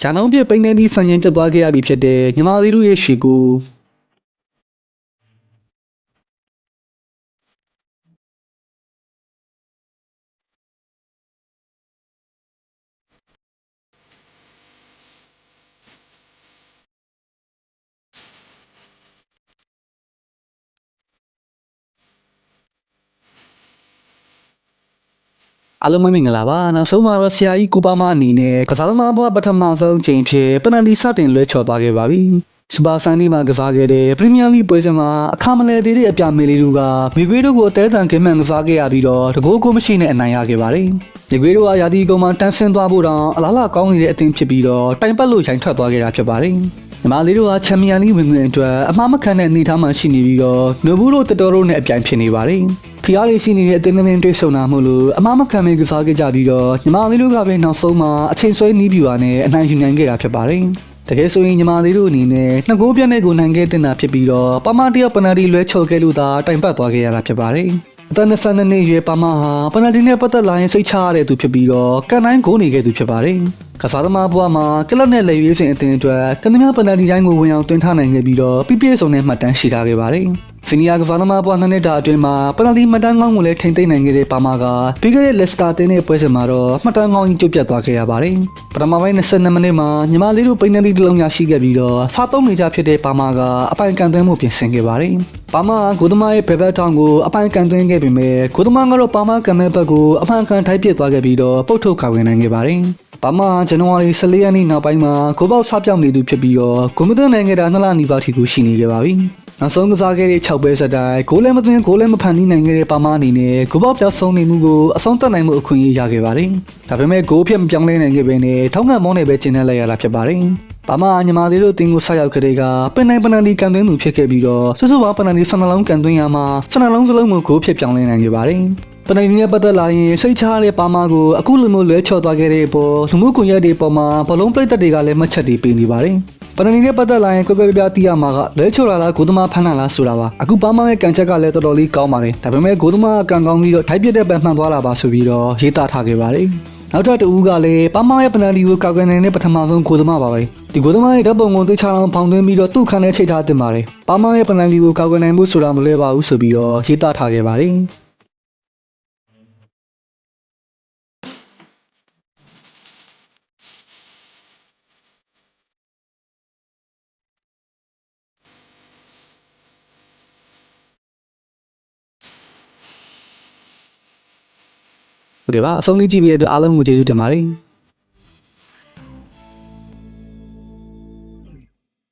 ဂျာနောင်းပြပိန်းနေသည့်ဆန်ရင်တက်သွားခဲ့ရပြီဖြစ်တဲ့ညီမလေးတို့ရဲ့ရှီကို အားလုံးပဲမင်္ဂလာပါနောက်ဆုံးမှာတော့ဆရာကြီးကိုပါမအနေနဲ့ကစားသမားဘဝပထမဆုံးချိန်ဖြစ်ပနဒီစတင်လွဲချော်သွားခဲ့ပါပြီစပါဆန်ဒီမှာကစားခဲ့တဲ့ပရီးမီးယားလိပွဲစဉ်မှာအခါမလဲသေးတဲ့အပြမေလီတို့ကမီဂွေတို့ကိုအသေးအံကင်းမှန်ကစားခဲ့ရပြီးတော့တကိုးကိုမရှိနဲ့အနိုင်ရခဲ့ပါတယ်မီဂွေတို့ကယာတီကုန်းမှာတန်းဆင်းသွားဖို့တောင်အလားလာကောင်းနေတဲ့အသင်းဖြစ်ပြီးတော့တိုင်ပတ်လို့ရိုင်ထွက်သွားခဲ့တာဖြစ်ပါတယ်ညီမလေးတို့ကချန်ပီယံလိဝင်ငွေအတွက်အမှားမခံတဲ့အနေအထားမှာရှိနေပြီးတော့နိုဘူးတို့တတော်တို့နဲ့အပြိုင်ဖြစ်နေပါတယ်။ ဖျားလေးရှိနေတဲ့အတင်းတင်းတွေ့ဆုံတာမို့လို့အမှားမခံမင်းကစားခဲ့ကြပြီးတော့ညီမလေးတို့ကပဲနောက်ဆုံးမှာအချိန်ဆွဲနီးပြူပါနဲ့အနိုင်ယူနိုင်ခဲ့တာဖြစ်ပါတယ်။တကယ်ဆိုရင်ညီမလေးတို့အနေနဲ့နှစ်ကိုးပြတ်တဲ့ကိုနိုင်ခဲ့တဲ့တာဖြစ်ပြီးတော့ပမာတရပနဒီလွဲချော်ခဲ့လို့သာတိုင်ပတ်သွားခဲ့ရတာဖြစ်ပါတယ်။အသက်22နှစ်ရွယ်ပမာဟာပနဒီနဲ့ပတ်သက်လာရင်စိတ်ချရတဲ့သူဖြစ်ပြီးတော့ကန်တိုင်းကိုနေခဲ့သူဖြစ်ပါတယ်။ကစားသမားဘဝမှာကလပ်နဲ့လက်ရွေးစင်အသင်းအတွက်တနင်္ဂနွေပနဒီတိုင်းကိုဝင်အောင်တွင်ထားနိုင်ခဲ့ပြီးတော့ပြည့်ပြည့်စုံတဲ့မှတ်တမ်းရှိထားခဲ့ပါတယ်။ စီနီယာကစားသမားဘွားနှစ်နှစ်တာအတွင်းမှာပနတီမှတ်တမ်းကောင်းကိုလည်းထိန်းသိမ်းနိုင်ခဲ့တဲ့ပါမာကပြီးခဲ့တဲ့လက်စတာတင်းရဲ့ပွဲစဉ်မှာတော့မှတ်တမ်းကောင်းကြီးကျုပ်ပြတ်သွားခဲ့ရပါတယ်။ပထမပိုင်း22မိနစ်မှာညီမလေးတို့ပိန်းနေသည့်တစ်လုံးရရှိခဲ့ပြီးတော့စားသုံးနေကြဖြစ်တဲ့ပါမာကအပိုင်ကန်သွင်းမှုပြင်ဆင်ခဲ့ပါတယ်။ပါမာကဂိုဒမာရဲ့ဘယ်ဘက်ထောင်ကိုအပိုင်ကန်သွင်းခဲ့ပေမဲ့ဂိုဒမာကတော့ပါမာကံမဲ့ဘက်ကိုအဖန်ကန်ထိုက်ပစ်သွားခဲ့ပြီးတော့ပုတ်ထုတ်ခါဝင်နိုင်ခဲ့ပါတယ်။ပါမာဇန်နဝါရီ14ရက်နေ့နောက်ပိုင်းမှာကိုပေါက်စားပြောင်းနေသူဖြစ်ပြီးတော့ဂိုမသွင်းနိုင်ခဲ့တာနှစ်လနီးပါးထိကိုရှိနေခဲ့ပါပြီ။ နောက်ဆုံးကစားခဲ့တဲ့6ပွဲဆက်တိုင်းဂိုးလည်းမသွင်းဂိုးလည်းမဖန်တီးနိုင်ခဲ့တဲ့ပါမအနေနဲ့ဂိုးပေါက်ပြောက်ဆုံးနေမှုကိုအဆုံးသတ်နိုင်မှုအခွင့်အရေးရခဲ့ပါတယ်။ဒါပေမဲ့ဂိုးဖြစ်မပြောင်းလဲနိုင်ခဲ့ပဲနဲ့ထောင်းကန်မောင်းနေပဲကျင်းနေလိုက်ရတာဖြစ်ပါတယ်။ပါမညီမလေးတို့တင်ကိုဆက်ရောက်ခဲ့တဲ့ကပင်နိုင်ပနန်ဒီကန်သွင်းမှုဖြစ်ခဲ့ပြီးတော့စွစွပါပနန်ဒီ12လုံးကန်သွင်းရမှာ12လုံးစလုံးကိုဂိုးဖြစ်ပြောင်းလဲနိုင်ခဲ့ပါတယ်။ပနန်ဒီနဲ့ပတ်သက်လာရင်စိတ်ချရတဲ့ပါမကိုအခုလိုမျိုးလွဲချော်သွားခဲ့တဲ့အပေါ်လူမှုကွန်ရက်တွေပေါ်မှာဘလုံးပရိသတ်တွေကလည်းမှတ်ချက်တွေပေးနေပါတယ်။ ပနနီနဲ့ပတ်သက်လာရင်ကွယ်ကွယ်ပြားပြားသိရမှာကလဲချိုလာလားဂိုသမားဖမ်းလာလားဆိုတာပါအခုပါမောင်ရဲ့ကန်ချက်ကလည်းတော်တော်လေးကောင်းပါတယ်ဒါပေမဲ့ဂိုသမားကကန်ကောင်းပြီးတော့ထိုက်ပြတဲ့ပန်မှန်သွားလာပါဆိုပြီးတော့ရေးသားထားခဲ့ပါတယ်နောက်ထပ်တဦးကလည်းပါမောင်ရဲ့ပနနီကိုကောက်ကွယ်နေတဲ့ပထမဆုံးဂိုသမားပါပဲဒီဂိုသမားရဲ့ဓာတ်ပုံကိုသိချအောင်ဖောင်သွင်းပြီးတော့သူ့ခန်းထဲချိတ်ထားတင်ပါတယ်ပါမောင်ရဲ့ပနနီကိုကောက်ကွယ်နိုင်မှုဆိုတာမလွယ်ပါဘူးဆိုပြီးတော့ရေးသားထားခဲ့ပါတယ် ဟုတ်တယ်ပါအဆုံးလေးကြည့်ပြီးတဲ့အတွက်အားလုံးကိုကျေးဇူးတင်ပါတယ်